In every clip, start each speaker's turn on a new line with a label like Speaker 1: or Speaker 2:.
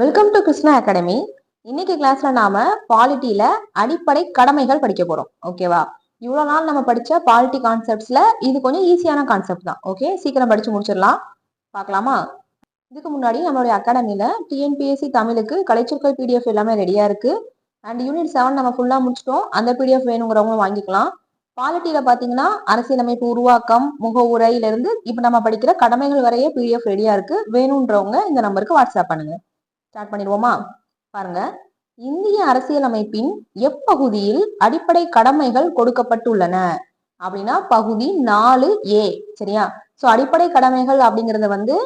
Speaker 1: Welcome to Krishna academy இன்னைக்கு கிளாஸ்ல நாம பாலிட்டியில அடிப்படை கடமைகள் படிக்க போறோம். ஓகேவா இவ்வளவு நாள் நம்ம படிச்ச பாலிட்டி கான்செப்ட்ஸ்ல இது கொஞ்சம் ஈஸியான கான்செப்ட் தான். ஓகே சீக்கிரம் படிச்சு முடிச்சிடலாம். பார்க்கலாமா? இதுக்கு முன்னாடி நம்மளுடைய அகாடமியில டிஎன்பிஎஸ்சி தமிழுக்கு கலைச்சொற்கள் பிடிஎஃப் எல்லாமே ரெடியா இருக்கு. அண்ட் யூனிட் செவன் நம்ம ஃபுல்லா முடிச்சிட்டோம். அந்த பிடிஎஃப் வேணுங்கிறவங்களும் வாங்கிக்கலாம். பாலிட்டியில பாத்தீங்கன்னா அரசியலமைப்பு உருவாக்கம் முகவுரையில இருந்து இப்ப நம்ம படிக்கிற கடமைகள் வரைய பிடிஎஃப் ரெடியா இருக்கு. வேணுன்றவங்க இந்த நம்பருக்கு வாட்ஸ்அப் பண்ணுங்க. ஸ்டார்ட் பண்ணிடுவோமா? பாருங்க. இந்திய அரசியலமைப்பின் எப்பகுதியில் அடிப்படை கடமைகள் கொடுக்கப்பட்டுள்ளன? அப்படின்னா பகுதி நாலு ஏ சரியா? சோ அடிப்படை கடமைகள் அப்படிங்கறத வந்து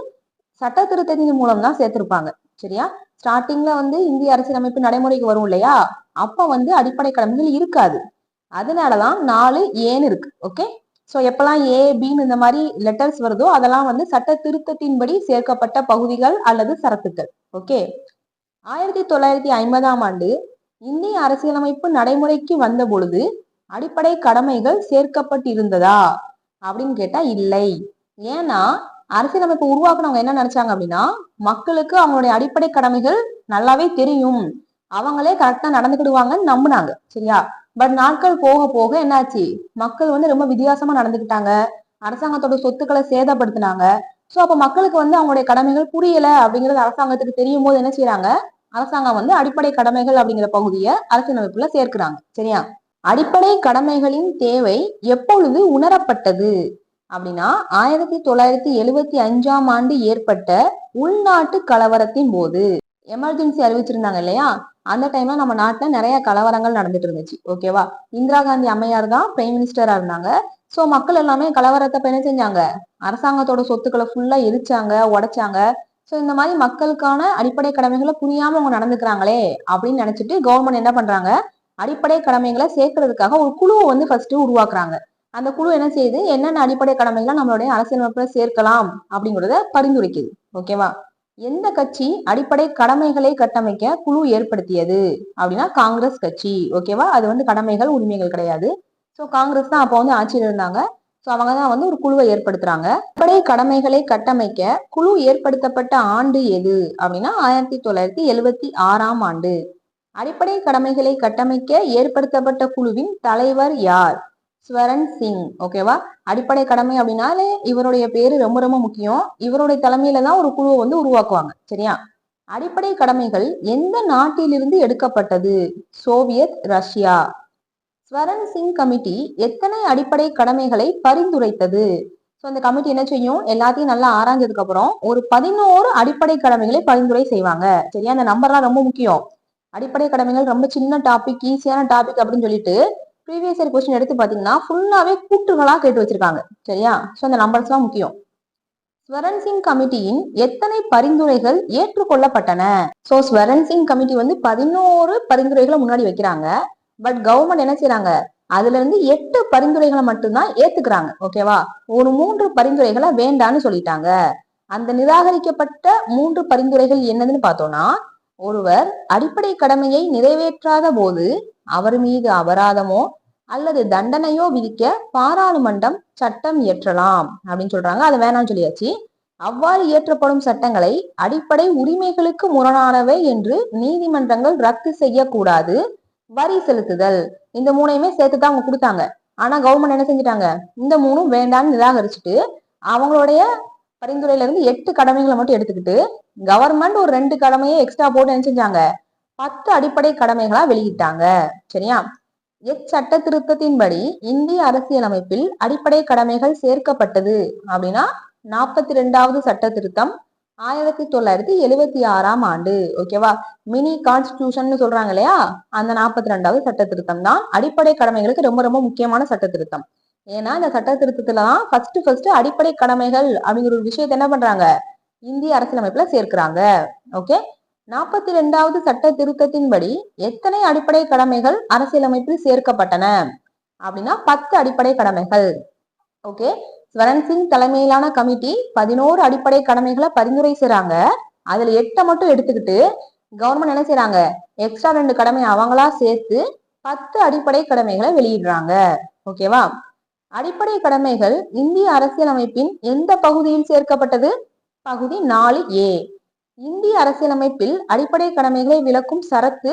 Speaker 1: சட்ட திருத்தத்தின் மூலம் தான் சேர்த்திருப்பாங்க சரியா? ஸ்டார்டிங்ல வந்து இந்திய அரசியலமைப்பு நடைமுறைக்கு வரும் இல்லையா? அப்ப வந்து அடிப்படை கடமைகள் இருக்காது. அதனாலதான் நாலு ஏன்னு இருக்கு ஓகே ஸோ எப்பெல்லாம் ஏ பின்னு இந்த மாதிரி லெட்டர்ஸ் வருதோ அதெல்லாம் வந்து சட்ட திருத்தத்தின்படி சேர்க்கப்பட்ட பகுதிகள் அல்லது சரத்துக்கள். ஓகே ஆயிரத்தி தொள்ளாயிரத்தி ஐம்பதாம் ஆண்டு இந்திய அரசியலமைப்பு நடைமுறைக்கு வந்த பொழுது அடிப்படை கடமைகள் சேர்க்கப்பட்டிருந்ததா? அப்படின்னு கேட்டா இல்லை. ஏன்னா அரசியலமைப்பு உருவாக்குனவங்க என்ன நினைச்சாங்க அப்படின்னா மக்களுக்கு அவங்களுடைய அடிப்படை கடமைகள் நல்லாவே தெரியும். அவங்களே கரெக்டா நடந்துக்கிடுவாங்கன்னு நம்பினாங்க. சரியா? பட் நாட்கள் போக போக என்னாச்சு? மக்கள் வந்து ரொம்ப வித்தியாசமா நடந்துக்கிட்டாங்க. அரசாங்கத்தோட சொத்துக்களை சேதப்படுத்தினாங்க. சோ அப்ப மக்களுக்கு வந்து அவங்களுடைய கடமைகள் புரியல அப்படிங்கறது அரசாங்கத்துக்கு தெரியும் போது என்ன செய்யறாங்க அரசாங்கம் வந்து அடிப்படை கடமைகள் அப்படிங்கிற பகுதியை அரசியலமைப்புல சேர்க்கிறாங்க. சரியா? அடிப்படை கடமைகளின் தேவை எப்பொழுது உணரப்பட்டது? அப்படின்னா ஆயிரத்தி தொள்ளாயிரத்தி எழுவத்தி அஞ்சாம் ஆண்டு ஏற்பட்ட உள்நாட்டு கலவரத்தின் போது. எமர்ஜென்சி அறிவிச்சிருந்தாங்க இல்லையா? அந்த டைம்ல நம்ம நாட்டுல நிறைய கலவரங்கள் நடந்துட்டு இருந்துச்சு. ஓகேவா இந்திரா காந்தி அம்மையார் தான் பிரைம் மினிஸ்டரா இருந்தாங்க. சோ மக்கள் எல்லாமே கலவரத்தை என்ன செஞ்சாங்க? அரசாங்கத்தோட சொத்துக்களை ஃபுல்லா எரிச்சாங்க உடைச்சாங்க. சோ இந்த மாதிரி மக்களுக்கான அடிப்படை கடமைகளை புரியாம அவங்க நடந்துக்கிறாங்களே அப்படின்னு நினைச்சிட்டு கவர்மெண்ட் என்ன பண்றாங்க? அடிப்படை கடமைகளை சேர்க்கறதுக்காக ஒரு குழுவை வந்து ஃபர்ஸ்ட் உருவாக்குறாங்க. அந்த குழு என்ன செய்யுது? என்னென்ன அடிப்படை கடமைகளை நம்மளுடைய அரசியலமைப்புல சேர்க்கலாம் அப்படிங்கறத பரிந்துரைக்குது. ஓகேவா எந்த கட்சி அடிப்படை கடமைகளை கட்டமைக்க குழு ஏற்படுத்தியது? அப்படின்னா காங்கிரஸ் கட்சி. ஓகேவா அது வந்து கடமைகள் உரிமைகள் கிடையாது. ஸோ காங்கிரஸ் தான் அப்போ வந்து ஆட்சியில் இருந்தாங்க. ஸோ அவங்க தான் வந்து ஒரு குழுவை ஏற்படுத்துறாங்க. அடிப்படை கடமைகளை கட்டமைக்க குழு ஏற்படுத்தப்பட்ட ஆண்டு எது? அப்படின்னா ஆயிரத்தி தொள்ளாயிரத்தி எழுவத்தி ஆறாம் ஆண்டு. அடிப்படை கடமைகளை கட்டமைக்க ஏற்படுத்தப்பட்ட குழுவின் தலைவர் யார்? ஸ்வரன் சிங் ஓகேவா அடிப்படை கடமை அப்படின்னாலே இவருடைய பேரு ரொம்ப ரொம்ப முக்கியம். இவருடைய தலைமையில தான் ஒரு குழுவை வந்து உருவாக்குவாங்க சரியா? அடிப்படை கடமைகள் எந்த நாட்டிலிருந்து எடுக்கப்பட்டது? Soviet Russia. Swaran Singh committee எத்தனை அடிப்படை கடமைகளை பரிந்துரைத்தது? ஸோ அந்த கமிட்டி என்ன செய்யும்? எல்லாத்தையும் நல்லா ஆராய்ஞ்சதுக்கு அப்புறம் ஒரு பதினோரு அடிப்படை கடமைகளை பரிந்துரை செய்வாங்க சரியா? அந்த நம்பர்லாம் ரொம்ப முக்கியம். அடிப்படை கடமைகள் ரொம்ப சின்ன டாபிக் ஈஸியான டாபிக் அப்படின்னு சொல்லிட்டு ப்ரீவியஸ் இயர் கொஸ்டின் எடுத்து பார்த்தீங்கன்னா ஃபுல்லாகவே கூட்டுகளாக கேட்டு வச்சிருக்காங்க. சரியா? ஸோ அந்த நம்பர்ஸ் தான் முக்கியம். ஸ்வரன் சிங் கமிட்டியின் எத்தனை பரிந்துரைகள் ஏற்றுக்கொள்ளப்பட்டன? ஸோ ஸ்வரன் சிங் கமிட்டி வந்து பதினோரு பரிந்துரைகளை முன்னாடி வைக்கிறாங்க. பட் கவர்மெண்ட் என்ன செய்யறாங்க அதுல இருந்து எட்டு பரிந்துரைகளை மட்டும்தான் ஏத்துக்கிறாங்க. ஓகேவா ஒரு மூன்று பரிந்துரைகளை வேண்டான்னு சொல்லிட்டாங்க. அந்த நிராகரிக்கப்பட்ட மூன்று பரிந்துரைகள் என்னதுன்னு பார்த்தோம்னா ஒருவர் அடிப்படை கடமையை நிறைவேற்றாத போது அவர் மீது அபராதமோ அல்லது தண்டனையோ விதிக்க பாராளுமன்றம் சட்டம் இயற்றலாம் அப்படின்னு சொல்றாங்க. அதை வேணாம்னு சொல்லியாச்சு. அவ்வாறு இயற்றப்படும் சட்டங்களை அடிப்படை உரிமைகளுக்கு முரணானவை என்று நீதிமன்றங்கள் ரத்து செய்யக்கூடாது. வரி செலுத்துதல். இந்த மூணையுமே சேர்த்து தான் அவங்க கொடுத்தாங்க. ஆனா கவர்மெண்ட் என்ன செஞ்சுட்டாங்க? இந்த மூணும் வேண்டாம்னு நிராகரிச்சுட்டு அவங்களுடைய பரிந்துரையில இருந்து எட்டு கடமைகளை மட்டும் எடுத்துக்கிட்டு கவர்மெண்ட் ஒரு ரெண்டு கடமையை எக்ஸ்ட்ரா போட்டு என்ன செஞ்சாங்க? பத்து அடிப்படை கடமைகளா வெளியிட்டாங்க. சரியா? எச்சட்ட திருத்தத்தின்படி இந்திய அரசியலமைப்பில் அடிப்படை கடமைகள் சேர்க்கப்பட்டது அப்படின்னா நாற்பத்தி ரெண்டாவது சட்ட திருத்தம் ஆயிரத்தி தொள்ளாயிரத்தி எழுவத்தி ஆறாம் ஆண்டு. ஓகேவா மினி கான்ஸ்டிடியூஷன் சொல்றாங்க இல்லையா? அந்த நாற்பத்தி ரெண்டாவது சட்ட திருத்தம் தான் அடிப்படை கடமைகளுக்கு ரொம்ப ரொம்ப முக்கியமான சட்ட திருத்தம். ஏன்னா இந்த சட்ட திருத்தத்துலதான் ஃபர்ஸ்ட் ஃபர்ஸ்ட் அடிப்படை கடமைகள் அப்படிங்கிற ஒரு விஷயத்த என்ன பண்றாங்க? இந்திய அரசியலமைப்புல சேர்க்கிறாங்க. ஓகே நாற்பத்தி ரெண்டாவது சட்ட திருத்தத்தின்படி எத்தனை அடிப்படை கடமைகள் அரசியலமைப்பில் சேர்க்கப்பட்டன? அப்படின்னா பத்து அடிப்படை கடமைகள். ஓகே? ஸ்வரன் சிங் தலைமையிலான கமிட்டி பதினோரு அடிப்படை கடமைகளை பரிந்துரை செய்றாங்க. அதுல எட்டை மட்டும் எடுத்துக்கிட்டு கவர்மெண்ட் என்ன செய்யறாங்க எக்ஸ்ட்ரா ரெண்டு கடமை அவங்களா சேர்த்து பத்து அடிப்படை கடமைகளை வெளியிடுறாங்க. ஓகேவா? அடிப்படை கடமைகள் இந்திய அரசியலமைப்பின் எந்த பகுதியில் சேர்க்கப்பட்டது? பகுதி நாலு ஏ. இந்திய அரசியலமைப்பில் அடிப்படை கடமைகளை விளக்கும் சரத்து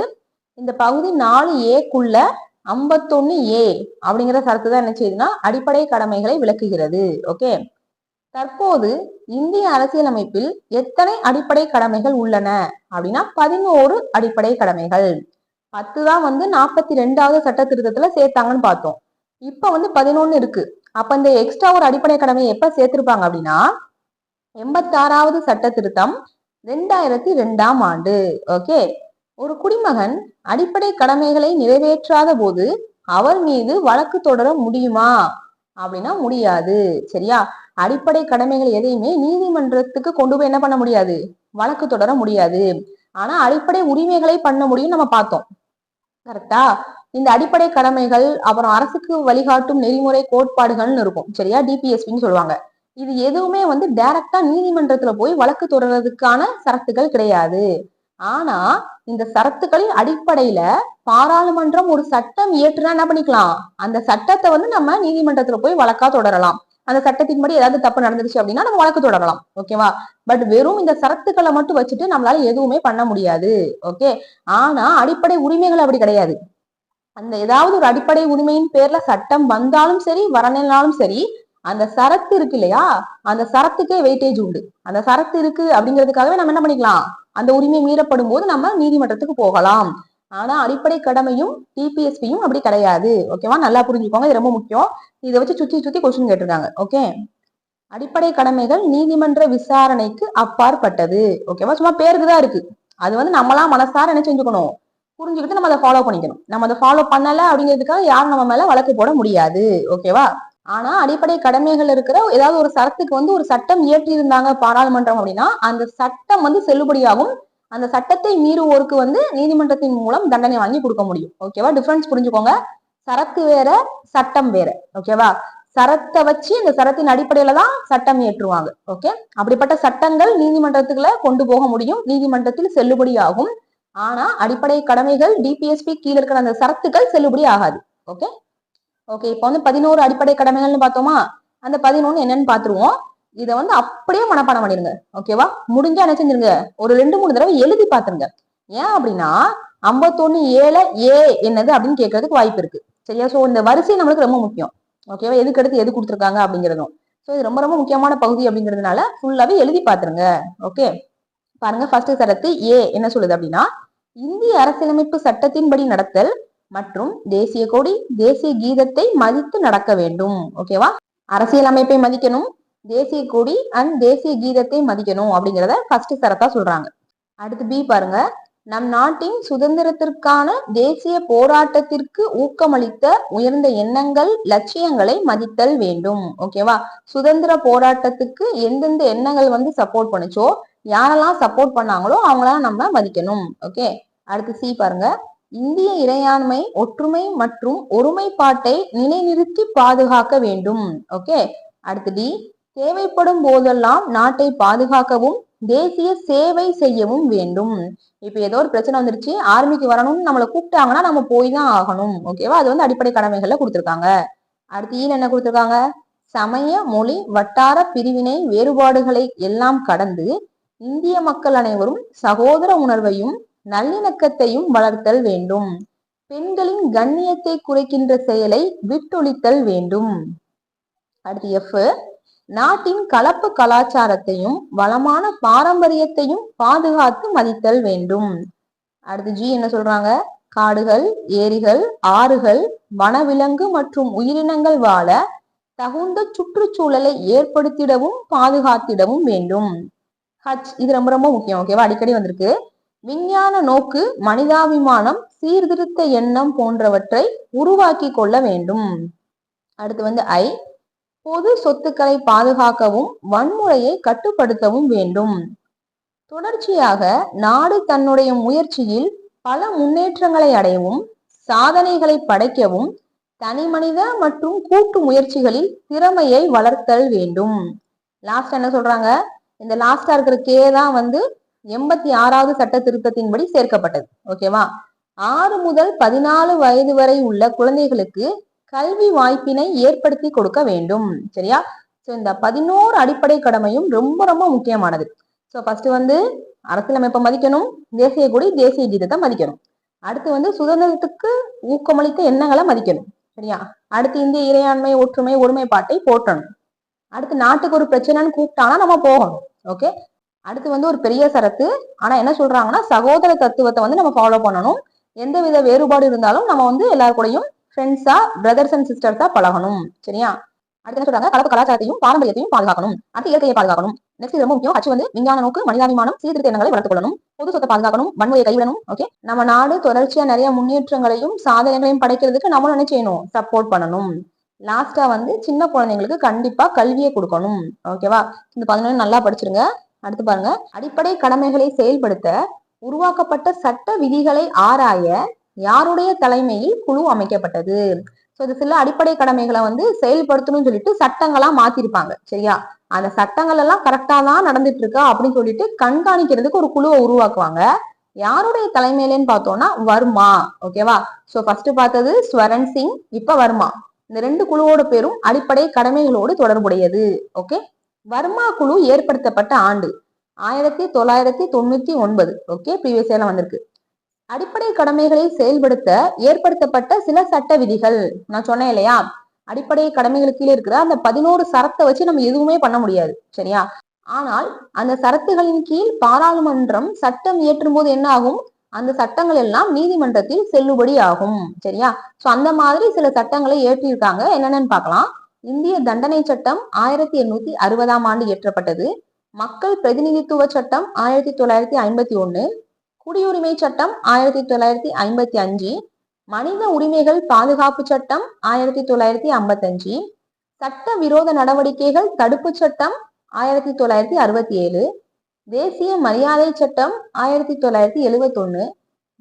Speaker 1: இந்த பகுதி நாலு ஏக்குள்ள ஐம்பத்தொன்னு ஏ அப்படிங்கிற சரத்து தான் என்ன செய்யுதுன்னா அடிப்படை கடமைகளை விளக்குகிறது. ஓகே தற்போது இந்திய அரசியலமைப்பில் எத்தனை அடிப்படை கடமைகள் உள்ளன? அப்படின்னா பதினோரு அடிப்படை கடமைகள். பத்து தான் வந்து நாற்பத்தி ரெண்டாவது சட்ட திருத்தத்துல சேர்த்தாங்கன்னு பார்த்தோம். இப்ப வந்து பதினொன்னு இருக்கு. அப்ப இந்த எக்ஸ்ட்ரா ஒரு அடிப்படை கடமையை எப்ப சேர்த்திருப்பாங்க அப்படின்னா எண்பத்தாறாவது சட்ட திருத்தம் ரெண்டாயிரத்தி ரெண்டாம் ஆண்டு. ஓகே ஒரு குடிமகன் அடிப்படை கடமைகளை நிறைவேற்றாத போது அவர் மீது வழக்கு தொடர முடியுமா? அப்படின்னா முடியாது. சரியா? அடிப்படை கடமைகள் எதையுமே நீதிமன்றத்துக்கு கொண்டு போய் என்ன பண்ண முடியாது? வழக்கு தொடர முடியாது. ஆனா அடிப்படை உரிமைகளை பண்ண முடியும் நம்ம பார்த்தோம். கரெக்டா இந்த அடிப்படை கடமைகள் அப்புறம் அரசுக்கு வழிகாட்டும் நெறிமுறை கோட்பாடுகள்னு இருக்கும். சரியா? டிபிஎஸ்பின்னு சொல்லுவாங்க. இது எதுவுமே வந்து டைரக்டா நீதிமன்றத்துல போய் வழக்கு தொடர்றதுக்கான சரத்துகள் கிடையாது. ஆனா இந்த சரத்துக்களின் அடிப்படையில பாராளுமன்றம் ஒரு சட்டம் இயற்றுனா என்ன பண்ணிக்கலாம்? அந்த சட்டத்தை வந்து நம்ம நீதிமன்றத்துல போய் வழக்கா தொடரலாம். அந்த சட்டத்தின் படி ஏதாவது தப்பு நடந்துருச்சு அப்படின்னா நம்ம வழக்கு தொடரலாம். ஓகேவா பட் வெறும் இந்த சரத்துக்களை மட்டும் வச்சுட்டு நம்மளால எதுவுமே பண்ண முடியாது. ஓகே ஆனா அடிப்படை உரிமைகள் அப்படி கிடையாது. அந்த ஏதாவது ஒரு அடிப்படை உரிமையின் பேர்ல சட்டம் வந்தாலும் சரி வரலைனாலும் சரி அந்த சரத்து இருக்கு இல்லையா? அந்த சரத்துக்கே வெயிட்டேஜ் உண்டு. அந்த சரத்து இருக்கு அப்படிங்கிறதுக்காகவே நம்ம என்ன பண்ணிக்கலாம்? அந்த உரிமை மீறப்படும் போது நம்ம நீதிமன்றத்துக்கு போகலாம். ஆனா அடிப்படை கடமையும் டிபிஎஸ்பியும் அப்படி கிடையாது. ஓகேவா நல்லா புரிஞ்சுக்கோங்க. இது ரொம்ப முக்கியம். இதை வச்சு சுத்தி சுத்தி கொஸ்டின் கேட்டிருக்காங்க. ஓகே அடிப்படை கடமைகள் நீதிமன்ற விசாரணைக்கு அப்பாற்பட்டது. ஓகேவா சும்மா பேருக்கு தான் இருக்கு. அது வந்து நம்மளா மனசார என்ன செஞ்சுக்கணும்? புரிஞ்சுக்கிட்டு நம்ம அதை ஃபாலோ பண்ணிக்கணும். நம்ம அதை ஃபாலோ பண்ணல அப்படிங்கிறதுக்காக யாரும் நம்ம மேல வழக்கு போட முடியாது. ஓகேவா ஆனா அடிப்படை கடமைகள் இருக்கிற ஏதாவது ஒரு சரத்துக்கு வந்து ஒரு சட்டம் இயற்றி இருந்தாங்க பாராளுமன்றம் அப்படின்னா அந்த சட்டம் வந்து செல்லுபடியாகும். அந்த சட்டத்தை மீறுவோருக்கு வந்து நீதிமன்றத்தின் மூலம் தண்டனை வாங்கி கொடுக்க முடியும். ஓகேவா டிஃபரன்ஸ் புரிஞ்சுக்கோங்க. சரத்து வேற சட்டம் வேற. ஓகேவா சரத்தை வச்சு இந்த சரத்தின் அடிப்படையில தான் சட்டம் ஏற்றுவாங்க ஓகே அப்படிப்பட்ட சட்டங்கள் நீதிமன்றத்துக்குள்ள கொண்டு போக முடியும். நீதிமன்றத்தில் செல்லுபடியாகும். ஆனா அடிப்படை கடமைகள் டிபிஎஸ்பி கீழே இருக்கிற அந்த சரத்துக்கள் செல்லுபடி ஆகாது. ஓகே ஓகே இப்போ வந்து பதினோரு அடிப்படை கடமைகள்னு பார்த்தோமா? அந்த பதினொன்று என்னன்னு பார்த்துருவோம். இதை வந்து அப்படியே மனப்பாடம் பண்ணிருங்க ஓகேவா முடிஞ்சா என்ன செஞ்சிருங்க? ஒரு ரெண்டு மூணு தடவை எழுதி பார்த்துருங்க. ஏன் அப்படின்னா ஐம்பத்தொன்னு ஏழு ஏ என்னது அப்படின்னு கேட்கறதுக்கு வாய்ப்பு இருக்கு. சரியா? ஸோ இந்த வரிசை நம்மளுக்கு ரொம்ப முக்கியம். ஓகேவா எதுக்கு அடுத்து எது கொடுத்துருக்காங்க அப்படிங்கிறதும். ஸோ இது ரொம்ப ரொம்ப முக்கியமான பகுதி அப்படிங்கிறதுனால ஃபுல்லாவே எழுதி பார்த்துருங்க. ஓகே பாருங்க ஃபர்ஸ்ட் சரத்து ஏ என்ன சொல்லுது அப்படின்னா இந்திய அரசியலமைப்பு சட்டத்தின்படி நடத்தல் மற்றும் தேசிய கொடி தேசிய கீதத்தை மதித்து நடக்க வேண்டும். ஓகேவா அரசியலமைப்பை மதிக்கணும் தேசிய கொடி அண்ட் தேசிய கீதத்தை மதிக்கணும் அப்படிங்கிறத ஃபர்ஸ்ட் சரத்தா சொல்றாங்க. அடுத்து பி பாருங்க. நம் நாட்டின் சுதந்திரத்திற்கான தேசிய போராட்டத்திற்கு ஊக்கமளித்த உயர்ந்த எண்ணங்கள் லட்சியங்களை மதித்தல் வேண்டும். ஓகேவா சுதந்திர போராட்டத்துக்கு எந்தெந்த எண்ணங்கள் வந்து சப்போர்ட் பண்ணுச்சோ யாரெல்லாம் சப்போர்ட் பண்ணாங்களோ அவங்களாம் நம்ம மதிக்கணும். ஓகே அடுத்து சி பாருங்க. இந்திய இறையாண்மை ஒற்றுமை மற்றும் ஒருமைப்பாட்டை நிலைநிறுத்தி பாதுகாக்க வேண்டும். ஓகே? அடுத்து டி. தேவைப்படும் போதெல்லாம் நாட்டை பாதுகாக்கவும் தேசிய சேவை செய்யவும் வேண்டும். இப்ப ஏதோ ஒரு பிரச்சனை வந்துருச்சு ஆர்மிக்கு வரணும்னு நம்மளை கூப்பிட்டாங்கன்னா நம்ம போய் தான் ஆகணும். ஓகேவா? அது வந்து அடிப்படை கடமைகள்ல கொடுத்துருக்காங்க. அடுத்து ஈல என்ன கொடுத்துருக்காங்க? சமய மொழி வட்டார பிரிவினை வேறுபாடுகளை எல்லாம் கடந்து இந்திய மக்கள் அனைவரும் சகோதர உணர்வையும் நல்லிணக்கத்தையும் வளர்த்தல் வேண்டும். பெண்களின் கண்ணியத்தை குறைக்கின்ற செயலை விட்டொழித்தல் வேண்டும். அடுத்து எஃப் நாட்டின் கலப்பு கலாச்சாரத்தையும் வளமான பாரம்பரியத்தையும் பாதுகாத்து மதித்தல் வேண்டும். அடுத்து ஜி என்ன சொல்றாங்க? காடுகள் ஏரிகள் ஆறுகள் வனவிலங்கு மற்றும் உயிரினங்கள் வாழ தகுந்த சுற்றுச்சூழலை ஏற்படுத்திடவும் பாதுகாத்திடவும் வேண்டும். ஹச் இது ரொம்ப ரொம்ப முக்கியம் ஓகேவா அடிக்கடி வந்திருக்கு. விஞ்ஞான நோக்கு மனிதாபிமானம் சீர்திருத்த எண்ணம் போன்றவற்றை உருவாக்கி கொள்ள வேண்டும். அடுத்து வந்து ஐ. பொது சொத்துக்களை பாதுகாக்கவும் வன்முறையை கட்டுப்படுத்தவும் வேண்டும். தொடர்ச்சியாக நாடு தன்னுடைய முயற்சியில் பல முன்னேற்றங்களை அடையவும் சாதனைகளை படைக்கவும் தனிமனித மற்றும் கூட்டு முயற்சிகளில் திறமையை வளர்த்தல் வேண்டும். லாஸ்ட் என்ன சொல்றாங்க? இந்த லாஸ்டா இருக்கிற கே தான் வந்து எண்பத்தி ஆறாவது சட்ட திருத்தத்தின்படி சேர்க்கப்பட்டது. ஓகேவா ஆறு முதல் பதினாலு வயது வரை உள்ள குழந்தைகளுக்கு கல்வி வாய்ப்பினை ஏற்படுத்தி கொடுக்க வேண்டும். சரியா? சோ இந்த பதினோரு அடிப்படை கடமையும் ரொம்ப ரொம்ப முக்கியமானது. சோ ஃபர்ஸ்ட் வந்து அரசியலமைப்பை மதிக்கணும் தேசிய கொடி தேசிய கீதத்தை மதிக்கணும். அடுத்து வந்து சுதந்திரத்துக்கு ஊக்கமளித்த எண்ணங்களை மதிக்கணும். சரியா? அடுத்து இந்திய இறையாண்மை ஒற்றுமை ஒருமைப்பாட்டை போற்றணும். அடுத்து நாட்டுக்கு ஒரு பிரச்சனைன்னு கூப்பிட்டானா நம்ம போகணும். ஓகே அடுத்து வந்து ஒரு பெரிய சரத்து. ஆனா என்ன சொல்றாங்கன்னா சகோதர தத்துவத்தை வந்து நம்ம ஃபாலோ பண்ணணும். எந்த வித வேறுபாடு இருந்தாலும் நம்ம வந்து எல்லாரு கூடயும் ஃப்ரெண்ட்ஸா பிரதர்ஸ் அண்ட் சிஸ்டர்ஸா பழகணும். சரியா? அடுத்து என்ன சொல்றாங்க? கலப்பு கலாச்சாரத்தையும் பாரம்பரியத்தையும் பாதுகாக்கணும். அடுத்து இயற்கையை பாதுகாக்கணும். நெக்ஸ்ட் ரொம்ப முக்கியம். அச்சு வந்து விஞ்ஞான நோக்கு மனிதாபிமானம் சீர்திருத்த எண்ணங்களை வளர்த்துக் கொள்ளணும். பொது சொத்தை பாதுகாக்கணும். வன்முறையை கைவிடணும். ஓகே நம்ம நாடு தொடர்ச்சியா நிறைய முன்னேற்றங்களையும் சாதனைகளையும் படைக்கிறதுக்கு நம்மளும் என்ன செய்யணும்? சப்போர்ட் பண்ணணும். லாஸ்டா வந்து சின்ன குழந்தைங்களுக்கு கண்டிப்பா கல்வியை கொடுக்கணும். ஓகேவா இந்த பதினொன்று நல்லா படிச்சிருங்க. அடுத்து பாருங்க. அடிப்படை கடமைகளை செயல்படுத்த உருவாக்கப்பட்ட சட்ட விதிகளை ஆராய யாருடைய தலைமையில் குழு அமைக்கப்பட்டது? ஸோ இது சில அடிப்படை கடமைகளை வந்து செயல்படுத்தணும்னு சொல்லிட்டு சட்டங்களா மாத்திருப்பாங்க. சரியா? அந்த சட்டங்கள் எல்லாம் கரெக்டா தான் நடந்துட்டு இருக்கா அப்படின்னு சொல்லிட்டு கண்காணிக்கிறதுக்கு ஒரு குழுவை உருவாக்குவாங்க. யாருடைய தலைமையிலன்னு பார்த்தோம்னா வர்மா. ஓகேவா சோ ஃபர்ஸ்ட் பார்த்தது ஸ்வரன் சிங் இப்ப வர்மா. இந்த ரெண்டு குழுவோட பேரும் அடிப்படை கடமைகளோடு தொடர்புடையது. ஓகே வர்மா குழு ஏற்படுத்தப்பட்ட ஆண்டு ஆயிரத்தி தொள்ளாயிரத்தி தொண்ணூத்தி ஒன்பது. ஓகே ப்ரீவியஸ் இயர்ல வந்திருக்கு. அடிப்படை கடமைகளை செயல்படுத்த ஏற்படுத்தப்பட்ட சில சட்ட விதிகள். நான் சொன்னேன் இல்லையா? அடிப்படை கடமைகளுக்கு கீழே இருக்கிற அந்த பதினோரு சரத்தை வச்சு நம்ம எதுவுமே பண்ண முடியாது. சரியா? ஆனால் அந்த சரத்துகளின் கீழ் பாராளுமன்றம் சட்டம் இயற்றும் போது என்ன ஆகும்? அந்த சட்டங்கள் எல்லாம் நீதிமன்றத்தில் செல்லுபடி ஆகும். சரியா? சோ அந்த மாதிரி சில சட்டங்களை ஏற்றிருக்காங்க என்னென்னு பார்க்கலாம். இந்திய தண்டனை சட்டம் ஆயிரத்தி எண்ணூத்தி அறுபதாம் ஆண்டு இயற்றப்பட்டது. மக்கள் பிரதிநிதித்துவ சட்டம் ஆயிரத்தி தொள்ளாயிரத்தி ஐம்பத்தி ஒண்ணு குடியுரிமை சட்டம் ஆயிரத்தி தொள்ளாயிரத்தி ஐம்பத்தி அஞ்சு மனித உரிமைகள் பாதுகாப்பு சட்டம் ஆயிரத்தி தொள்ளாயிரத்தி ஐம்பத்தஞ்சு சட்ட விரோத நடவடிக்கைகள் தடுப்பு சட்டம் ஆயிரத்தி தொள்ளாயிரத்தி அறுபத்தி ஏழு தேசிய மரியாதை சட்டம் ஆயிரத்தி தொள்ளாயிரத்தி எழுபத்தொன்னு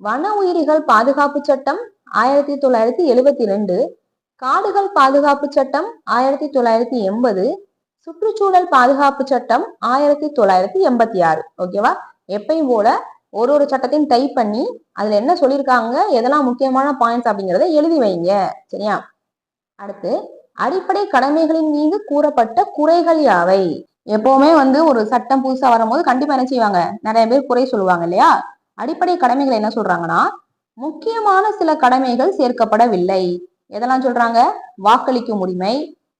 Speaker 1: வன உயிரிகள் பாதுகாப்பு சட்டம் ஆயிரத்தி தொள்ளாயிரத்தி எழுவத்தி ரெண்டு காடுகள் பாதுகாப்பு சட்டம் ஆயிரத்தி தொள்ளாயிரத்தி எண்பது சுற்றுச்சூழல் பாதுகாப்பு சட்டம் ஆயிரத்தி தொள்ளாயிரத்தி எண்பத்தி ஆறு. ஓகேவா எப்பயும் போல ஒரு ஒரு சட்டத்தையும் டைப் பண்ணி அதுல என்ன சொல்லியிருக்காங்க எதெல்லாம் முக்கியமான பாயிண்ட்ஸ் அப்படிங்கறத எழுதி வைங்க. சரியா? அடுத்து அடிப்படை கடமைகளின் மீது கூறப்பட்ட குறைகள் யாவை? எப்பவுமே வந்து ஒரு சட்டம் புதுசா வரும்போது கண்டிப்பா என்ன செய்வாங்க? நிறைய பேர் குறை சொல்லுவாங்க இல்லையா? அடிப்படை கடமைகள் என்ன சொல்றாங்கன்னா முக்கியமான சில கடமைகள் சேர்க்கப்படவில்லை. எதெல்லாம் சொல்றாங்க? வாக்களிக்கும் உரிமை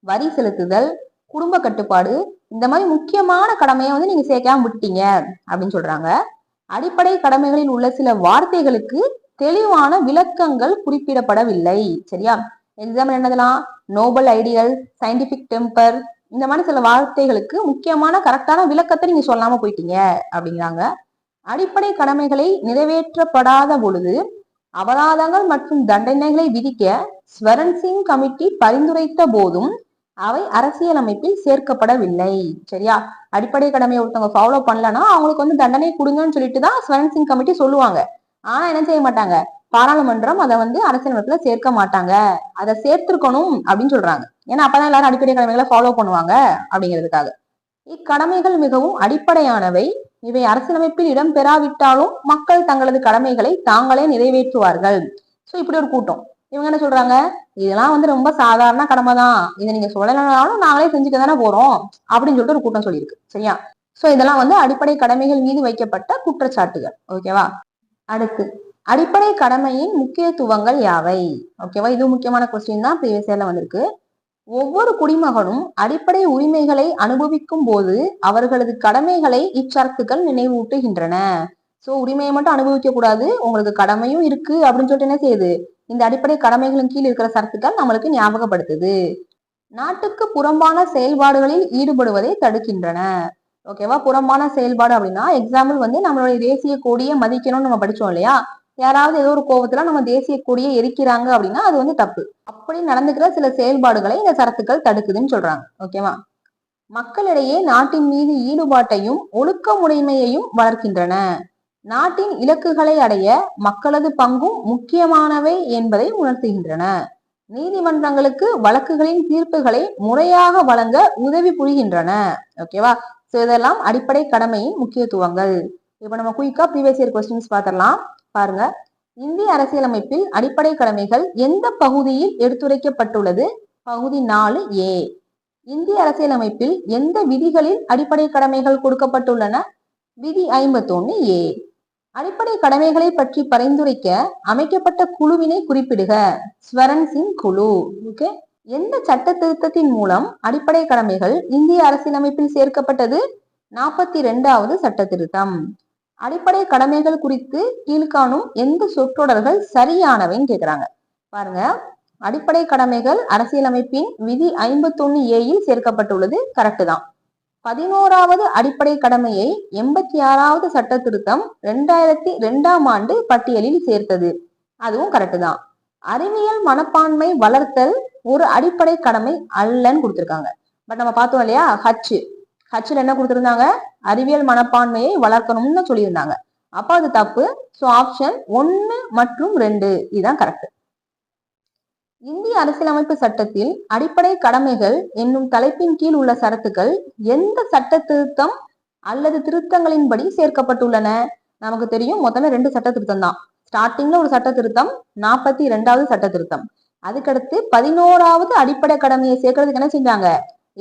Speaker 1: வரி செலுத்துதல் குடும்ப கட்டுப்பாடு இந்த மாதிரி முக்கியமான கடமையை வந்து நீங்க சேர்க்காம விட்டீங்க அப்படின்னு சொல்றாங்க. அடிப்படை கடமைகளில் உள்ள சில வார்த்தைகளுக்கு தெளிவான விளக்கங்கள் குறிப்பிடப்படவில்லை. சரியா? எக்ஸாம்பிள் என்னதெல்லாம்? நோபல் ஐடியல் சயின்டிபிக் டெம்பர் இந்த மாதிரி சில வார்த்தைகளுக்கு முக்கியமான கரெக்டான விளக்கத்தை நீங்க சொல்லாம போயிட்டீங்க அப்படிங்கிறாங்க. அடிப்படை கடமைகளை நிறைவேற்றப்படாத பொழுது அபராதங்கள் மற்றும் தண்டனைகளை விதிக்க ஸ்வரன் சிங் கமிட்டி பரிந்துரைத்த போதும் அவை அரசியலமைப்பில் சேர்க்கப்படவில்லை. சரியா? அடிப்படை கடமையை ஒருத்தவங்க ஃபாலோ பண்ணலன்னா அவங்களுக்கு வந்து தண்டனை கொடுங்கன்னு சொல்லிட்டு தான் ஸ்வரன் சிங் கமிட்டி சொல்லுவாங்க. ஆனா என்ன செய்ய மாட்டாங்க? பாராளுமன்றம் அதை வந்து அரசியலமைப்புல சேர்க்க மாட்டாங்க. அதை சேர்த்திருக்கணும் அப்படின்னு சொல்றாங்க. ஏன்னா அப்பதான் எல்லாரும் அடிப்படை கடமைகளை ஃபாலோ பண்ணுவாங்க அப்படிங்கிறதுக்காக. இக்கடமைகள் மிகவும் அடிப்படையானவை. இவை அரசியலமைப்பில் இடம் பெறாவிட்டாலும் மக்கள் தங்களது கடமைகளை தாங்களே நிறைவேற்றுவார்கள். சோ இப்படி ஒரு கூட்டம். இவங்க என்ன சொல்றாங்க? இதெல்லாம் வந்து ரொம்ப சாதாரண கடமை தான் இதை நீங்க சொல்லலைனாலும் நாங்களே செஞ்சுக்க தானே போறோம் அப்படின்னு சொல்லிட்டு ஒரு கூட்டம் சொல்லியிருக்கு. சரியா? சோ இதெல்லாம் வந்து அடிப்படை கடமைகள் மீது வைக்கப்பட்ட குற்றச்சாட்டுகள். ஓகேவா அடுத்து அடிப்படை கடமையின் முக்கியத்துவங்கள் யாவை? ஓகேவா இது முக்கியமான கொஸ்டின் தான் ப்ரீவியஸ் இயர்ல வந்திருக்கு. ஒவ்வொரு குடிமகனும் அடிப்படை உரிமைகளை அனுபவிக்கும் போது அவர்களது கடமைகளை இச்சரத்துக்கள் நினைவூட்டுகின்றன. சோ உரிமையை மட்டும் அனுபவிக்க கூடாது. உங்களுக்கு கடமையும் இருக்கு அப்படின்னு சொல்லிட்டு என்ன செய்யுது? இந்த அடிப்படை கடமைகளின் கீழ் இருக்கிற சரத்துக்கள் நம்மளுக்கு ஞாபகப்படுத்துது. நாட்டுக்கு புறம்பான செயல்பாடுகளில் ஈடுபடுவதை தடுக்கின்றன. ஓகேவா புறம்பான செயல்பாடு அப்படின்னா எக்ஸாம்பிள் வந்து நம்மளுடைய தேசிய கொடியை மதிக்கணும்னு நம்ம படிச்சோம் இல்லையா? யாராவது ஏதோ ஒரு கோபத்துல நம்ம தேசிய கொடியை எரிக்கிறாங்க அப்படின்னா அது வந்து தப்பு. அப்படி நடந்துக்கிற சில செயல்பாடுகளை இந்த சரத்துக்கள் தடுக்குதுன்னு சொல்றாங்க. ஓகேவா மக்களிடையே நாட்டின் மீது ஈடுபாட்டையும் ஒழுக்கமுடைமையையும் வளர்க்கின்றன. நாட்டின் இலக்குகளை அடைய மக்களது பங்கும் முக்கியமானவை என்பதை உணர்த்துகின்றன. நீதிமன்றங்களுக்கு வழக்குகளின் தீர்ப்புகளை முறையாக வழங்க உதவி புரிகின்றன. ஓகேவா சோ இதெல்லாம் அடிப்படை கடமையின் முக்கியத்துவங்கள். இப்ப நம்ம குயிக்கா ப்ரீவியஸ் இயர் கொஸ்டின்ஸ் பார்த்தலாம் பாருங்க. இந்திய அரசியலமைப்பில் அடிப்படை கடமைகள் எந்த பகுதியில் எடுத்துரைக்கப்பட்டுள்ளது? பகுதி நாலு ஏ இந்திய அரசியலமைப்பில் எந்த விதிகளில் அடிப்படை கடமைகள் கொடுக்கப்பட்டுள்ளன? விதி ஐம்பத்தொன்னு ஏ அடிப்படை கடமைகளை பற்றி பரிந்துரைக்க அமைக்கப்பட்ட குழுவினை குறிப்பிடுக. ஸ்வரன் சிங் குழு. ஓகே எந்த சட்ட திருத்தத்தின் மூலம் அடிப்படை கடமைகள் இந்திய அரசியலமைப்பில் சேர்க்கப்பட்டது? நாற்பத்தி ரெண்டாவது சட்ட திருத்தம். அடிப்படை கடமைகள் குறித்து கீழ்காணும் எந்த சொற்றொடர்கள் சரியானவைன்னு கேக்குறாங்க. பாருங்க. அடிப்படை கடமைகள் அரசியலமைப்பின் விதி ஐம்பத்தொன்னு ஏயில் சேர்க்கப்பட்டுள்ளது. கரெக்டு தான். பதினோராவது அடிப்படை கடமையை எண்பத்தி ஆறாவது சட்ட திருத்தம் ரெண்டாயிரத்தி ரெண்டாம் ஆண்டு பட்டியலில் சேர்த்தது. அதுவும் கரெக்டு தான். அறிவியல் மனப்பான்மை வளர்த்தல் ஒரு அடிப்படை கடமை அல்லன்னு கொடுத்துருக்காங்க. பட் நம்ம பார்த்தோம் இல்லையா? ஹச் ஹச்சில் என்ன கொடுத்துருந்தாங்க? அறிவியல் மனப்பான்மையை வளர்க்கணும்னு சொல்லியிருந்தாங்க. அப்போ அது தப்பு. ஸோ ஆப்ஷன் ஒன்று மற்றும் ரெண்டு. இதுதான் கரெக்ட் இந்திய அரசியலமைப்பு சட்டத்தில் அடிப்படை கடமைகள் என்னும் தலைப்பின் கீழ் உள்ள சரத்துக்கள் எந்த சட்ட திருத்தம் அல்லது திருத்தங்களின்படி சேர்க்கப்பட்டுள்ளன? நமக்கு தெரியும் மொத்தமே ரெண்டு சட்ட திருத்தம் தான் ஸ்டார்டிங்ல ஒரு சட்ட திருத்தம் நாற்பத்தி இரண்டாவது சட்ட திருத்தம். அதுக்கடுத்து பதினோராவது அடிப்படை கடமையை சேர்க்கறதுக்கு என்ன செஞ்சாங்க?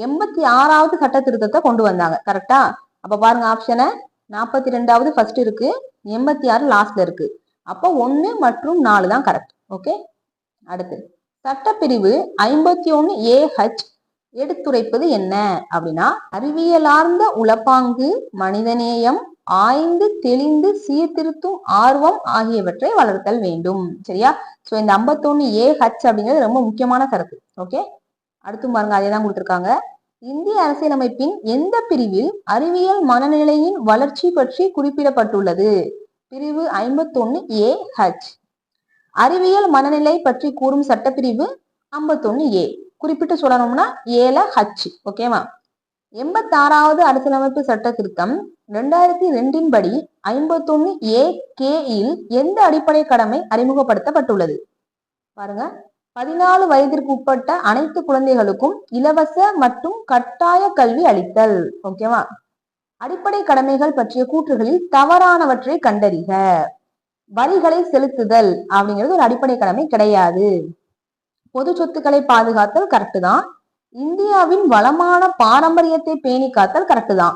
Speaker 1: எண்பத்தி ஆறாவது சட்ட திருத்தத்தை கொண்டு வந்தாங்க. கரெக்டா அப்ப பாருங்க ஆப்ஷனை நாற்பத்தி ரெண்டாவது ஃபர்ஸ்ட் இருக்கு எண்பத்தி ஆறு லாஸ்ட்ல இருக்கு. அப்போ ஒன்னு மற்றும் நாலு தான் கரெக்ட் ஓகே அடுத்து. சட்டப்பிரிவு ஐம்பத்தி ஒன்னு ஏ ஹச் எடுத்துரைப்பது என்ன? அப்படின்னா அறிவியலார்ந்த உளப்பாங்கு மனிதநேயம் ஆய்ந்து தெளிந்து சீர்திருத்தும் ஆர்வம் ஆகியவற்றை வளர்த்தல் வேண்டும். சரியா? சோ இந்த 51 ஏ ஹச் அப்படிங்கிறது ரொம்ப முக்கியமான கருத்து. ஓகே அடுத்து பாருங்க அதே தான் கொடுத்துருக்காங்க. இந்திய அரசியலமைப்பின் எந்த பிரிவில் அறிவியல் மனநிலையின் வளர்ச்சி பற்றி குறிப்பிடப்பட்டுள்ளது? பிரிவு 51 ஏ ஹச். அறிவியல் மனநிலை பற்றி கூறும் சட்டப்பிரிவு 51 ஏ. குறிப்பிட்டு சொல்லணும்னா ஏல ஹச் ஓகேவா எண்பத்தாறாவது அரசியலமைப்பு சட்ட திருத்தம் ரெண்டாயிரத்தி ரெண்டின் படி ஐம்பத்தொன்னு ஏ கே இல் எந்த அடிப்படை கடமை அறிமுகப்படுத்தப்பட்டுள்ளது? பாருங்க. பதினாலு வயதிற்கு உட்பட்ட அனைத்து குழந்தைகளுக்கும் இலவச மற்றும் கட்டாய கல்வி அளித்தல் ஓகேவா அடிப்படை கடமைகள் பற்றிய கூற்றுகளில் தவறானவற்றை கண்டறிக. வரிகளை செலுத்துதல் அப்படிங்கிறது ஒரு அடிப்படை கடமை கிடையாது. பொது சொத்துக்களை பாதுகாத்தல் கரெக்டு தான். இந்தியாவின் வளமான பாரம்பரியத்தை பேணி காத்தல் கரெக்டு தான்.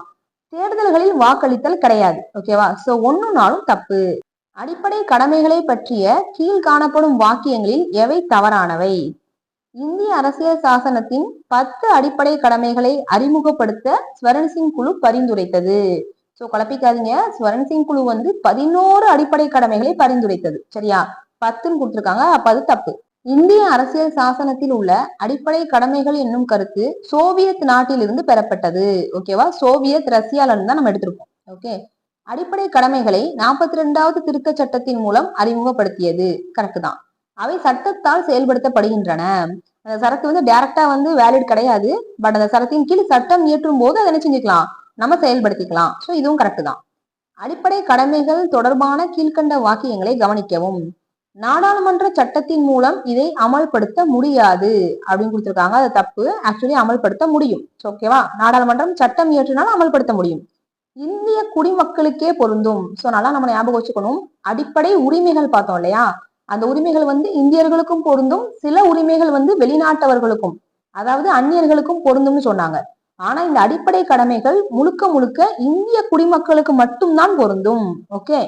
Speaker 1: தேர்தல்களில் வாக்களித்தல் கிடையாது. ஓகேவா சோ ஒன்னு நாளும் தப்பு. அடிப்படை கடமைகளை பற்றிய கீழ் காணப்படும் வாக்கியங்களில் எவை தவறானவை? இந்திய அரசியல் சாசனத்தின் பத்து அடிப்படை கடமைகளை அறிமுகப்படுத்த ஸ்வரன் சிங் குழு பரிந்துரைத்தது. சோ குழப்பிக்காதீங்க. ஸ்வரன் சிங் குழு வந்து பதினோரு அடிப்படை கடமைகளை பரிந்துரைத்தது. சரியா? பத்துன்னு கொடுத்திருக்காங்க. அப்ப அது தப்பு. இந்திய அரசியல் சாசனத்தில் உள்ள அடிப்படை கடமைகள் என்னும் கருத்து சோவியத் நாட்டிலிருந்து பெறப்பட்டது. ஓகேவா சோவியத் ரஷ்யால இருந்து தான் நம்ம எடுத்திருக்கோம். ஓகே அடிப்படை கடமைகளை நாற்பத்தி ரெண்டாவது திருத்த சட்டத்தின் மூலம் அறிமுகப்படுத்தியது. கரெக்ட் தான். அவை சட்டத்தால் செயல்படுத்தப்படுகின்றன. அந்த சரத்து வந்து டைரக்டா வந்து வேலிட் கிடையாது. பட் அந்த சரத்தின் கீழ் சட்டம் இயற்றும் போது அதை செஞ்சுக்கலாம்? நம்ம செயல்படுத்திக்கலாம். ஸோ இதுவும் கரெக்டு தான். அடிப்படை கடமைகள் தொடர்பான கீழ்கண்ட வாக்கியங்களை கவனிக்கவும். நாடாளுமன்ற சட்டத்தின் மூலம் இதை அமல்படுத்த முடியாது அப்படின்னு கொடுத்துருக்காங்க. அது தப்பு. ஆக்சுவலி அமல்படுத்த முடியும். ஓகேவா நாடாளுமன்றம் சட்டம் இயற்றினாலும் அமல்படுத்த முடியும். இந்திய குடிமக்களுக்கே பொருந்தும். ஸோ நல்லா நம்ம ஞாபகம் வச்சுக்கணும். அடிப்படை உரிமைகள் பார்த்தோம் இல்லையா? அந்த உரிமைகள் வந்து இந்தியர்களுக்கும் பொருந்தும். சில உரிமைகள் வந்து வெளிநாட்டவர்களுக்கும். அதாவது அந்நியர்களுக்கும் பொருந்தும்னு சொன்னாங்க. ஆனா இந்த அடிப்படை கடமைகள் முழுக்க முழுக்க இந்திய குடிமக்களுக்கு மட்டும்தான் பொருந்தும். ஓகே?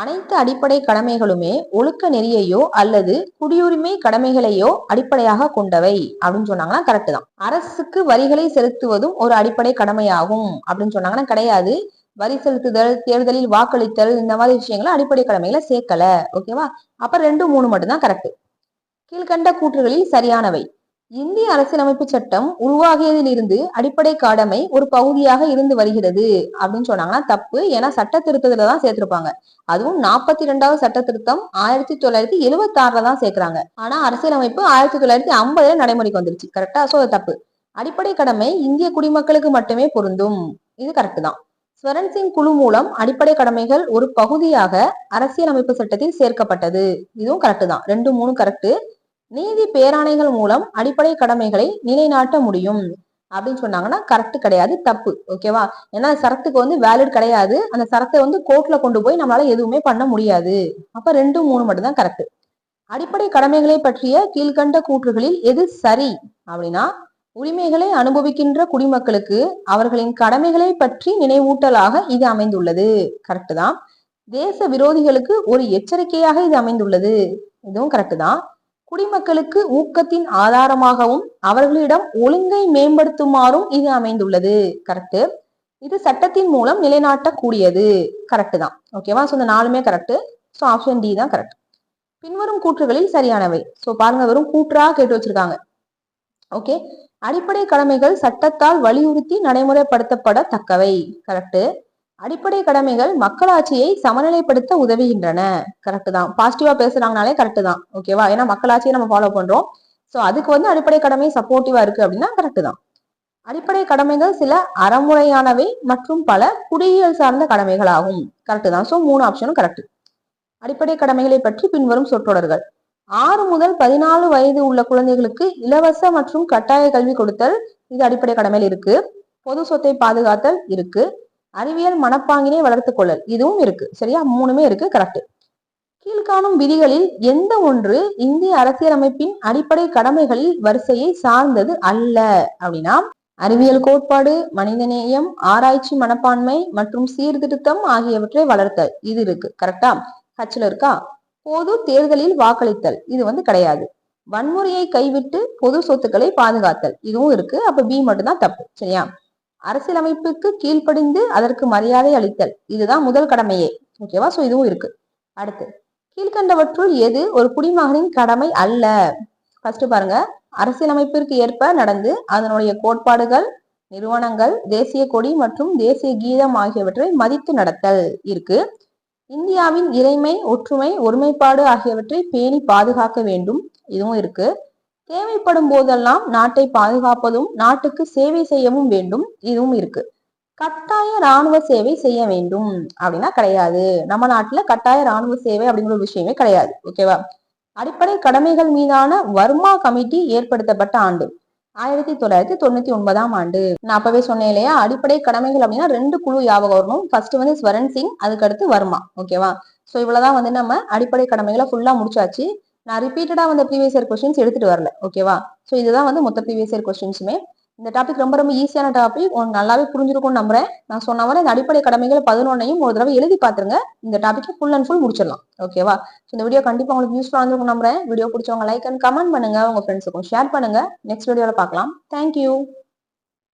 Speaker 1: அனைத்து அடிப்படை கடமைகளுமே ஒழுக்க நெறியையோ அல்லது குடியுரிமை கடமைகளையோ அடிப்படையாக கொண்டவை அப்படின்னு சொன்னாங்கன்னா கரெக்ட் தான். அரசுக்கு வரிகளை செலுத்துவதும் ஒரு அடிப்படை கடமையாகும் அப்படின்னு சொன்னாங்கன்னா கிடையாது. வரி செலுத்துதல் தேர்தலில் வாக்களித்தல் இந்த மாதிரி விஷயங்களை அடிப்படை கடமைகளை சேர்க்கல. ஓகேவா? அப்ப ரெண்டு மூணு மட்டும்தான் கரெக்ட் கீழ்கண்ட கூற்றுகளில் சரியானவை. இந்திய அரசியலமைப்பு சட்டம் உருவாகியதிலிருந்து அடிப்படை கடமை ஒரு பகுதியாக இருந்து வருகிறது அப்படின்னு சொன்னாங்கன்னா தப்பு. ஏன்னா சட்ட திருத்தத்துல தான் சேர்த்திருப்பாங்க. அதுவும் நாற்பத்தி ரெண்டாவது சட்ட திருத்தம் ஆயிரத்தி தொள்ளாயிரத்தி எழுபத்தி ஆறுல தான் சேர்க்கிறாங்க. ஆனா அரசியலமைப்பு ஆயிரத்தி தொள்ளாயிரத்தி ஐம்பதுல நடைமுறைக்கு வந்துருச்சு. கரெக்டா சோ அது தப்பு. அடிப்படை கடமை இந்திய குடிமக்களுக்கு மட்டுமே பொருந்தும். இது கரெக்ட் தான். ஸ்வரன் சிங் குழு மூலம் அடிப்படை கடமைகள் ஒரு பகுதியாக அரசியலமைப்பு சட்டத்தில் சேர்க்கப்பட்டது. இதுவும் கரெக்ட் தான். ரெண்டு மூணு கரெக்ட் நீதி பேராணைகள் மூலம் அடிப்படை கடமைகளை நிலைநாட்ட முடியும். அப்படின்னு சொன்னாங்கன்னா கரெக்ட் கிடையாது தப்பு. ஓகேவா ஏன்னா சரத்துக்கு வந்து வேலிட் கிடையாது. அந்த சரத்தை வந்து கோர்ட்ல கொண்டு போய் நம்மளால எதுவுமே பண்ண முடியாது. அப்ப ரெண்டு மூணு மட்டும்தான் கரெக்ட் அடிப்படை கடமைகளை பற்றிய கீழ்கண்ட கூற்றுகளில் எது சரி? அப்படின்னா உரிமைகளை அனுபவிக்கின்ற குடிமக்களுக்கு அவர்களின் கடமைகளை பற்றி நினைவூட்டலாக இது அமைந்துள்ளது. கரெக்ட் தான். தேச விரோதிகளுக்கு ஒரு எச்சரிக்கையாக இது அமைந்துள்ளது. இதுவும் கரெக்ட் தான். குடிமக்களுக்கு ஊக்கத்தின் ஆதாரமாகவும் அவர்களிடம் ஒழுங்கை மேம்படுத்துமாறும் இது அமைந்துள்ளது. கரெக்ட் இது சட்டத்தின் மூலம் நிலைநாட்டக்கூடியது. கரெக்ட் தான். ஓகேவா ஸோ இந்த நாலுமே கரெக்ட் ஸோ ஆப்ஷன் டி தான் கரெக்ட் பின்வரும் கூற்றுகளில் சரியானவை. ஸோ பாருங்க வெறும் கூற்றா கேட்டு வச்சிருக்காங்க. ஓகே அடிப்படை கடமைகள் சட்டத்தால் வலியுறுத்தி நடைமுறைப்படுத்தப்படத்தக்கவை. கரெக்டு அடிப்படை கடமைகள் மக்களாட்சியை சமநிலைப்படுத்த உதவுகின்றன. கரெக்ட் தான். பாசிட்டிவா பேசுறாங்கனாலே கரெக்ட் தான். ஓகேவா ஏன்னா மக்களாட்சியை நம்ம ஃபாலோ பண்றோம். ஸோ அதுக்கு வந்து அடிப்படை கடமை சப்போர்ட்டிவா இருக்கு அப்படின்னா கரெக்ட் தான். அடிப்படை கடமைகள் சில அறமுறையானவை மற்றும் பல குடியியல் சார்ந்த கடமைகள் ஆகும். கரெக்ட் தான். ஸோ மூணு ஆப்ஷனும் கரெக்ட் அடிப்படை கடமைகளை பற்றி பின்வரும் சொற்றொடர்கள். ஆறு முதல் பதினாலு வயது உள்ள குழந்தைகளுக்கு இலவச மற்றும் கட்டாய கல்வி கொடுத்தல் இது அடிப்படை கடமையில் இருக்கு. பொது சொத்தை பாதுகாத்தல் இருக்கு. அறிவியல் மனப்பாங்கினை வளர்த்து கொள்ளல். இதுவும் இருக்கு. சரியா? மூணுமே இருக்கு. கரெக்ட் கீழ்காணும் விதிகளில் எந்த ஒன்று இந்திய அரசியலமைப்பின் அடிப்படை கடமைகளில் வரிசையை சார்ந்தது அல்ல? அப்படின்னா அறிவியல் கோட்பாடு மனிதநேயம் ஆராய்ச்சி மனப்பான்மை மற்றும் சீர்திருத்தம் ஆகியவற்றை வளர்த்தல். இது இருக்கு. கரெக்டா ஹச்ல இருக்கா? பொது தேர்தலில் வாக்களித்தல். இது வந்து கிடையாது. வன்முறையை கைவிட்டு பொது சொத்துக்களை பாதுகாத்தல். இதுவும் இருக்கு. அப்ப பி மட்டும்தான் தப்பு. சரியா? அரசியலமைப்புக்கு கீழ்ப்படிந்து அதற்கு மரியாதை அளித்தல். இதுதான் முதல் கடமையே. ஓகேவா சோ இதுவும் இருக்கு. அடுத்து கீழ்கண்டவற்றுள் எது ஒரு குடிமகனின் கடமை அல்ல? ஃபர்ஸ்ட் பாருங்க. அரசியலமைப்பிற்கு ஏற்ப நடந்து அதனுடைய கோட்பாடுகள் நிறுவனங்கள் தேசிய கொடி மற்றும் தேசிய கீதம் ஆகியவற்றை மதித்து நடத்தல் இருக்கு. இந்தியாவின் இறைமை ஒற்றுமை ஒருமைப்பாடு ஆகியவற்றை பேணி பாதுகாக்க வேண்டும். இதுவும் இருக்கு. தேவைப்படும் போதெல்லாம் நாட்டை பாதுகாப்பதும் நாட்டுக்கு சேவை செய்யவும் வேண்டும். இதுவும் இருக்கு. கட்டாய ராணுவ சேவை செய்ய வேண்டும். அப்படின்னா கிடையாது. நம்ம நாட்டுல கட்டாய ராணுவ சேவை அப்படிங்கிற ஒரு விஷயமே கிடையாது. ஓகேவா அடிப்படை கடமைகள் மீதான வர்மா கமிட்டி ஏற்படுத்தப்பட்ட ஆண்டு. ஆயிரத்தி தொள்ளாயிரத்தி தொண்ணூத்தி ஒன்பதாம் ஆண்டு. நான் அப்பவே சொன்னேன் இல்லையா? அடிப்படை கடமைகள் அப்படின்னா ரெண்டு குழு ஞாபகம் வரணும். ஃபர்ஸ்ட் வந்து ஸ்வரன் சிங் அதுக்கடுத்து வர்மா. ஓகேவா சோ இவ்வளவுதான் வந்து நம்ம அடிப்படை கடமைகளை ஃபுல்லா முடிச்சாச்சு. நான் ரிப்பீட்டடாக வந்து ப்ரீவியஸ் இயர் கொஸ்டின்ஸ் எடுத்துட்டு வரல. ஓகேவா ஸோ இதுதான் வந்து மொத்த ப்ரீவியஸ் இயர் கொஸ்டின்ஸுமே இந்த டாபிக் ரொம்ப ரொம்ப ஈஸியான டாபிக் உங்களுக்கு நல்லாவே புரிஞ்சிருக்கும்னு நம்புறேன். நான் சொன்ன மாதிரி இந்த அடிப்படை கடமைகள் பதினொன்னையும் ஒரு தடவை எழுதி பாத்துருங்க. இந்த டாபிக்கை ஃபுல் அண்ட் ஃபுல் முடிச்சிடலாம். ஓகேவா இந்த வீடியோ கண்டிப்பாக உங்களுக்கு யூஸ்ஃபுல்லாக இருந்திருக்கும் நம்புறேன். வீடியோ பிடிச்சவங்க லைக் அண்ட் கமெண்ட் பண்ணுங்க. உங்க ஃப்ரெண்ட்ஸுக்கும் ஷேர் பண்ணுங்க. நெக்ஸ்ட் வீடியோவில் பார்க்கலாம். தேங்க்யூ